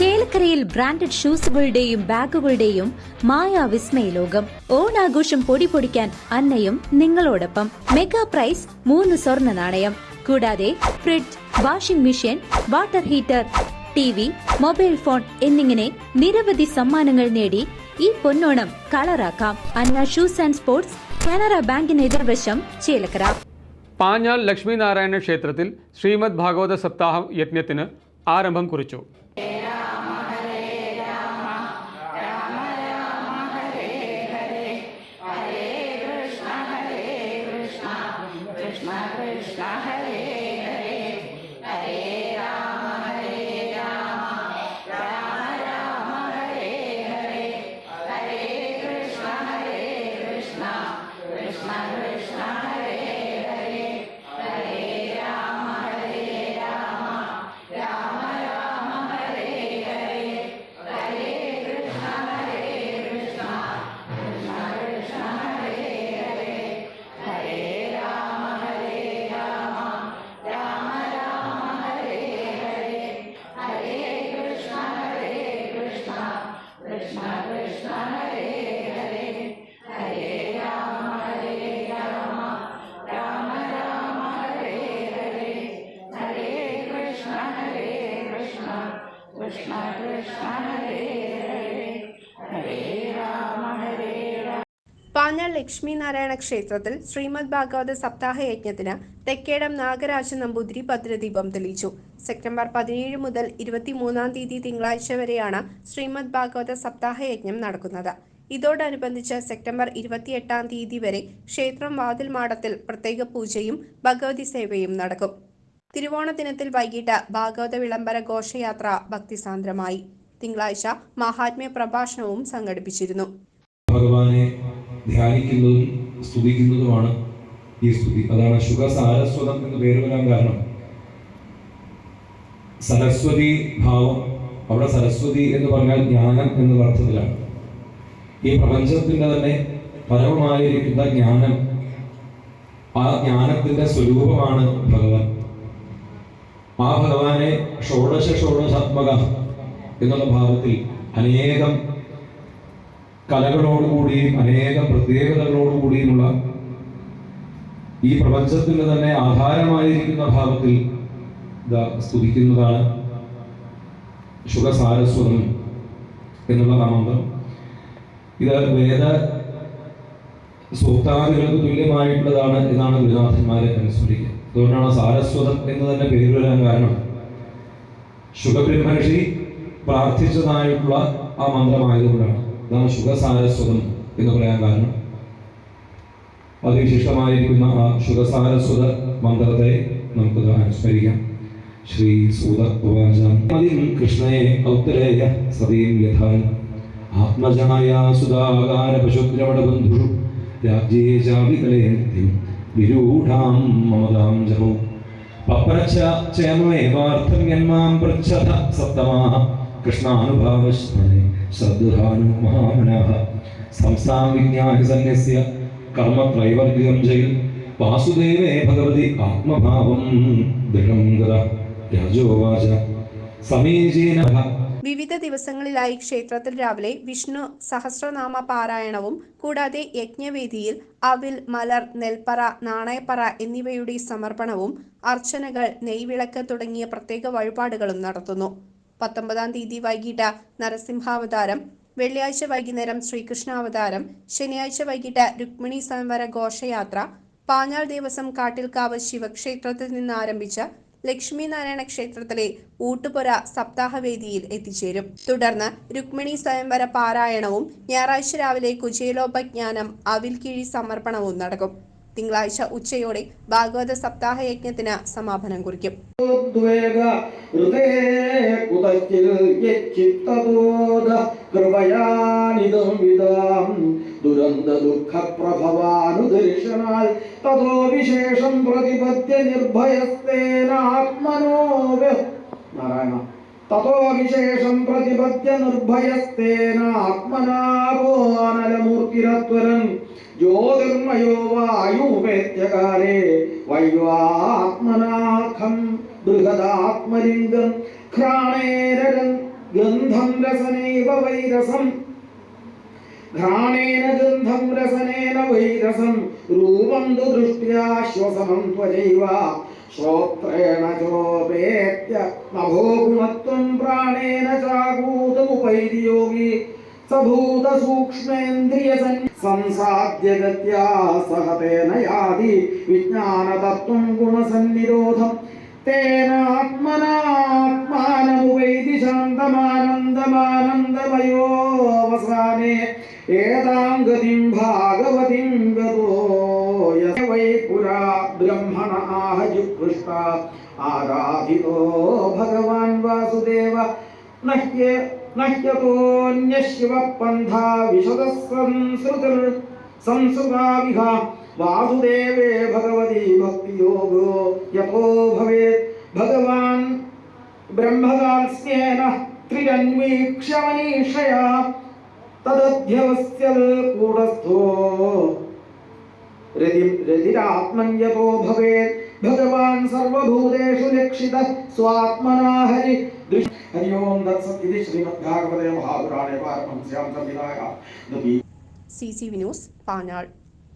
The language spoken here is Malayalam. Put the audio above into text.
ചേലക്കരയിൽ ബ്രാൻഡഡ് ഷൂസുകളുടെയും ബാഗുകളുടെയും മായാ വിസ്മയ ലോകം ഓണാഘോഷം പൊടി പൊടിക്കാൻ അന്നയും നിങ്ങളോടൊപ്പം. മെഗാ പ്രൈസ് മൂന്ന് സ്വർണ നാണയം. കൂടാതെ fridge washing machine water heater T V mobile phone എന്നിങ്ങനെ നിരവധി സമ്മാനങ്ങൾ നേടി ഈ പൊന്നോണം കളറാക്കാം. Anna shoes and sports Canara ബാങ്കിന് എതിർവശം ചേലക്കര. പാഞ്ഞാൽ ലക്ഷ്മീനാരായണ ക്ഷേത്രത്തിൽ ശ്രീമദ് ഭാഗവത സപ്താഹ യജ്ഞത്തിന് ആരംഭം കുറിച്ചു. Krishna my Hare Panjal Lakshmi Narayana ക്ഷേത്രത്തിൽ ശ്രീമദ് ഭാഗവത സപ്താഹ യജ്ഞത്തിന് തെക്കേടം നാഗരാജ നമ്പൂതിരി ഭദ്രദീപം തെളിയിച്ചു. സെപ്റ്റംബർ പതിനേഴ് മുതൽ ഇരുപത്തിമൂന്നാം തീയതി തിങ്കളാഴ്ച വരെയാണ് ശ്രീമദ് ഭാഗവത സപ്താഹ യജ്ഞം നടക്കുന്നത്. ഇതോടനുബന്ധിച്ച് സെപ്റ്റംബർ ഇരുപത്തിയെട്ടാം തീയതി വരെ ക്ഷേത്രം വാതിൽ മാടത്തിൽ പ്രത്യേക പൂജയും ഭഗവതി സേവയും നടക്കും. തിരുവോണ ദിനത്തിൽ വൈകിട്ട് ഭാഗവത വിളംബര ഘോഷയാത്ര ഭക്തിസാന്ദ്രമായി. തിങ്കളാഴ്ച മഹാത്മ്യ പ്രഭാഷണവും സംഘടിപ്പിച്ചിരുന്നു. ഭഗവാനെ ധ്യാനിക്കുന്നതും സ്തുതിക്കുന്നതുമാണ് ഈ സ്തുതി. അതാണ് ശുഖ സാരസ്വതം എന്ന് പേര് വരാൻ കാരണം. സരസ്വതി ഭാവം അവിടെ സരസ്വതി എന്ന് പറഞ്ഞാൽ ജ്ഞാനം എന്ന അർത്ഥത്തിലാണ്. ഈ പ്രപഞ്ചത്തിന്റെ തന്നെ പരമമായിരിക്കുന്ന ജ്ഞാനം ആ ജ്ഞാനത്തിന്റെ സ്വരൂപമാണ് ഭഗവാൻ. ആ ഭഗവാനെ ഷോഡശ ഷോഡശാത്മക എന്നുള്ള ഭാവത്തിൽ അനേകം കലകളോടുകൂടിയും അനേകം പ്രത്യേകതകളോടുകൂടിയുമുള്ള ഈ പ്രപഞ്ചത്തിന്റെ തന്നെ ആധാരമായിരിക്കുന്ന ഭാവത്തിൽ സ്തുതിക്കുന്നതാണ് ശുഖസാരസ്വതം എന്നുള്ള നാമന്ത്രം ഇത് വേദ സൂക്താദികൾക്ക് തുല്യമായിട്ടുള്ളതാണ് എന്നാണ് ഗുരുനാഥന്മാരെ അനുസ്മരിക്കുക. അതുകൊണ്ടാണ് സാരസ്വതം എന്ന് തന്നെ പേര് വരാൻ കാരണം. ശുഖബ്രഹ്മർഷി പ്രാർത്ഥിച്ചതായിട്ടുള്ള ആ മന്ത്രമായതുകൊണ്ടാണ്. അതാണ് ശുഖസാരസ്വതം എന്ന് പറയാൻ കാരണം. അതിവിശിഷ്ടമായിരിക്കുന്ന ആ ശുഖസാരസ്വത മന്ത്രത്തെ നമുക്ക് അനുസ്മരിക്കാം ശ്രീ സൂത ഉവാചം അതിം കൃഷ്ണയെ ഔത്തരേയ സതീം യഥാൻ. ആത്മജായ സുധാകാര പശുദ്രവണബന്ധുഷു രാജ്യേ ചാവികളെ നിത്യം വിരൂഢാം മമതാം ജഹോ. പപ്രച്ച ചേമേവാർത്ഥം യന്മാം പൃച്ഛത സപ്തമാ കൃഷ്ണാനുഭാവശ്മനെ ജയിൽ വാസുദേവേ ഭഗവതി ആത്മഭാവം രാജോവാച. സമീചീന വിവിധ ദിവസങ്ങളിലായി ക്ഷേത്രത്തിൽ രാവിലെ വിഷ്ണു സഹസ്രനാമ പാരായണവും കൂടാതെ യജ്ഞവേദിയിൽ അവിൽ മലർ നെൽപ്പറ നാണയപ്പറ എന്നിവയുടെ സമർപ്പണവും അർച്ചനകൾ നെയ്വിളക്ക് തുടങ്ങിയ പ്രത്യേക വഴിപാടുകളും നടത്തുന്നു. പത്തൊമ്പതാം തീയതി വൈകിട്ട് നരസിംഹാവതാരം വെള്ളിയാഴ്ച വൈകുന്നേരം ശ്രീകൃഷ്ണാവതാരം ശനിയാഴ്ച വൈകിട്ട് രുക്മിണി സ്വയംവര ഘോഷയാത്ര പാഞ്ഞാൾ ദേവസ്വം കാട്ടിൽക്കാവ് ശിവക്ഷേത്രത്തിൽ നിന്ന് ആരംഭിച്ച ലക്ഷ്മി നാരായണ ക്ഷേത്രത്തിലെ ഊട്ടുപുര സപ്താഹവേദിയിൽ എത്തിച്ചേരും. തുടർന്ന് രുക്മിണി സ്വയംവര പാരായണവും ഞായറാഴ്ച രാവിലെ കുചേലോപജ്ഞാനം അവിൽക്കിഴി സമർപ്പണവും നടക്കും. തിങ്കളാഴ്ച ഉച്ചയോടെ ഭാഗവത സപ്താഹ യജ്ഞത്തിന് സമാപനം കുറിക്കും. ദുരന്ത ദുഃഖ പ്രഭവാനുദർശനാൽ തതോ വിശേഷം പ്രതിപദ്യ നിർഭയസ്തേനാത്മനോ വ്യ- ततो विशेषं प्रतिपद्य निर्भयस्तेन आत्मनाभोऽनलमूर्तिरत्वरन् ज्योतिर्मयो वायुपेत्यकारे वैवात्मनाखं बृहदात्मलिङ्गं घ्राणेन गन्धं रसनेव वैरसम्। घ्राणेन गन्धं रसनेन वैरसं रूपं तु दृष्ट्या श्वसनं त्वजैव श्रोत्रेण चोपेत्य नभोगुणत्वं प्राणेन चाकूतमुपैति योगी स सह तेन विज्ञानतत्त्वं गुणसन्निरोधम् तेनात्मनात्मानमुपैति शान्तमानन्दमानन्दमयोऽवसाने, एतां गतिं गतो यस्य वै पुरा ब्रह्मण आह जुकृष्टा आराधितो भगवान् वासुदेव। न ह्ये न ह्यतोऽन्यशिवपन्था विशदः संसृतिर् संसृताविहा वासुदेवे यतो भवेत्। भगवान् ब्रह्मदास्येन त्रिरन्वीक्ष्य मनीषया तदध्यवस्यल्कूटस्थो हृदि भवेत्। भगवान् सर्वभूतेषु लक्षितः स्वात्मना हरि। हरि ओम दत्सत् इति श्रीमद्भागवते महापुराणे पारमहंस्यां संविधाया सी सी विन्यूस् पानाळ्